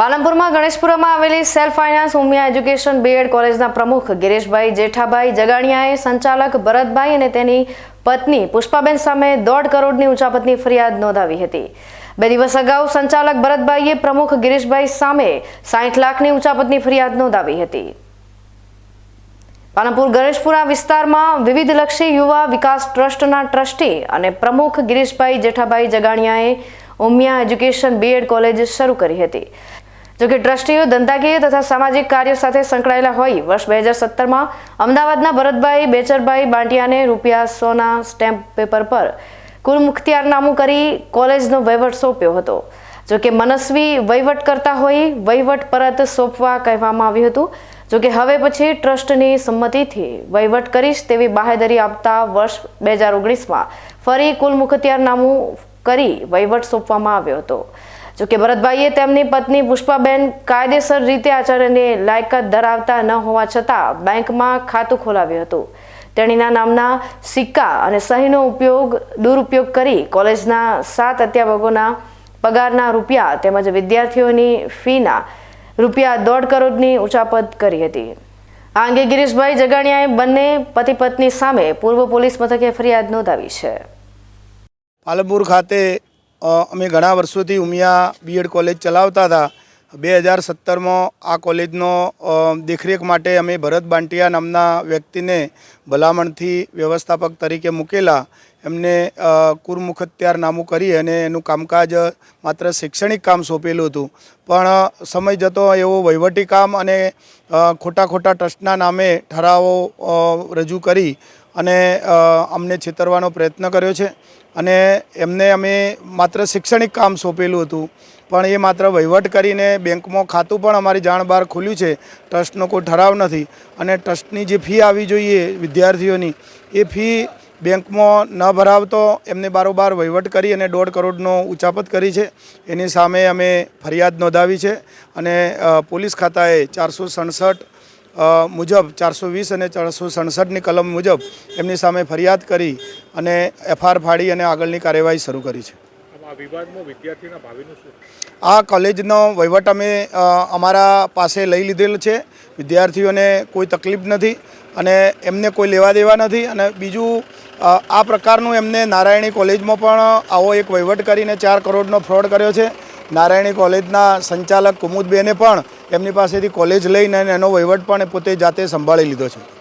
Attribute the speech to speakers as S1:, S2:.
S1: પાલનપુરમાં ગણેશપુરામાં આવેલી self finance Umiya education B Ed કોલેજના પ્રમુખ ગિરીશભાઈ જેઠાભાઈ જગાણિયાએ સંચાલક ભરતભાઈ અને તેની પત્ની પુષ્પાબેન સામે દોઢ કરોડની ઉંચાપતની ફરિયાદ નોંધાવી હતી. બે દિવસ અગાઉ સંચાલક ભરતભાઈએ પ્રમુખ ગિરીશભાઈ સામે સાઠ લાખની ઉંચાપતની ફરિયાદ નોંધાવી હતી. પાલનપુર ગણેશપુરા વિસ્તારમાં વિવિધલક્ષી યુવા વિકાસ ટ્રસ્ટના ટ્રસ્ટી અને પ્રમુખ Girishbhai Jethabhai જગાણિયાએ Umiya education B Ed college શરૂ કરી હતી. જોકે ટ્રસ્ટીઓ ધંધાકીય તથા સામાજિક કાર્યો સાથે સંકળાયેલા હોય, વર્ષ બે હજાર સત્તરમાં અમદાવાદના ભરતભાઈ, બેચરભાઈ બાંટિયાને રૂપિયા સોના સ્ટેમ્પ પેપર પર કુલ મુખતિયારનામું કરી કોલેજનો વહીવટ સોંપ્યો હતો. જોકે મનસ્વી વહીવટ કરતા હોય, વહીવટ પરત સોંપવા કહેવામાં આવ્યું હતું. જોકે હવે પછી ટ્રસ્ટની સંમતિથી વહીવટ કરીશ તેવી બાહેદરી આપતા વર્ષ બે હજાર ઓગણીસમાં ફરી કુલ મુખતિયારનામું કરી વહીવટ સોંપવામાં આવ્યો હતો. જોકે ભરતભાઈએ તેમની પત્ની પુષ્પાબેન કાયદેસર રીતે આચાર્યને લાયકાત ધરાવતા ન હોવા છતાં બેંકમાં ખાતું ખોલાવ્યું હતું. તેણીના નામના સિક્કા અને સહીનો ઉપયોગ, દુરુપયોગ કરી કોલેજના સાત અધ્યાપકોના પગારના રૂપિયા તેમજ વિદ્યાર્થીઓની ફીના રૂપિયા દોઢ કરોડની ઉચાપત કરી હતી. આ અંગે ગિરીશભાઈ જગાણિયાએ બંને પતિ પત્ની સામે પૂર્વ પોલીસ મથકે ફરિયાદ નોંધાવી છે.
S2: પાલનપુર ખાતે અમે ઘણા વર્ષોથી ઉમિયા બીએડ કોલેજ ચલાવતા હતા. બે હજાર સત્તરમાં આ કોલેજનો દેખરેખ માટે અમે ભરત બાંટિયા નામના વ્યક્તિને ભલામણથી વ્યવસ્થાપક તરીકે મૂકેલા. એમને કુરમુખત્યાર કુરમુખત્યારનામું કરી અને એનું કામકાજ માત્ર શૈક્ષણિક કામ સોંપેલું હતું. પણ સમય જતો એવો વહીવટી કામ અને ખોટા ખોટા ટ્રસ્ટના નામે ઠરાવો રજૂ કરી અને અમને છેતરવાનો પ્રયત્ન કર્યો છે. અને એમને અમે માત્ર શૈક્ષણિક કામ સોંપેલું હતું. પણ એ માત્ર વહીવટ કરીને બેંકમાં ખાતું પણ અમારી જાણ બહાર ખુલ્યું છે. ટ્રસ્ટનો કોઈ ઠરાવ નથી. અને ટ્રસ્ટની જે ફી આવી જોઈએ વિદ્યાર્થીઓની, એ ફી બેંકમાં ન ભરાવતો એમને બારોબાર વહીવટ કરી અને દોઢ કરોડનો ઉચાપત કરી છે. એની સામે અમે ફરિયાદ નોંધાવી છે. અને પોલીસ ખાતાએ ચારસો સડસઠ મુજબ ચારસો વીસ અને ચારસો સડસઠની કલમ મુજબ એમની સામે ફરિયાદ કરી અને એફઆર ફાડી અને આગળની કાર્યવાહી શરૂ કરી છે.
S3: આ
S2: કોલેજનો વહીવટ અમે અમારા પાસે લઈ લીધેલ છે. વિદ્યાર્થીઓને કોઈ તકલીફ નથી અને એમને કોઈ લેવા દેવા નથી અને બીજું આ પ્રકારનું એમને નારાયણી કોલેજમાં પણ આવો એક વહીવટ કરીને ચાર કરોડનો ફ્રોડ કર્યો છે. નારાયણી કોલેજના સંચાલક કુમુદબેને પણ એમની પાસેથી કોલેજ લઈને એનો વહીવટ પણ પોતે જાતે સંભાળી લીધો છે.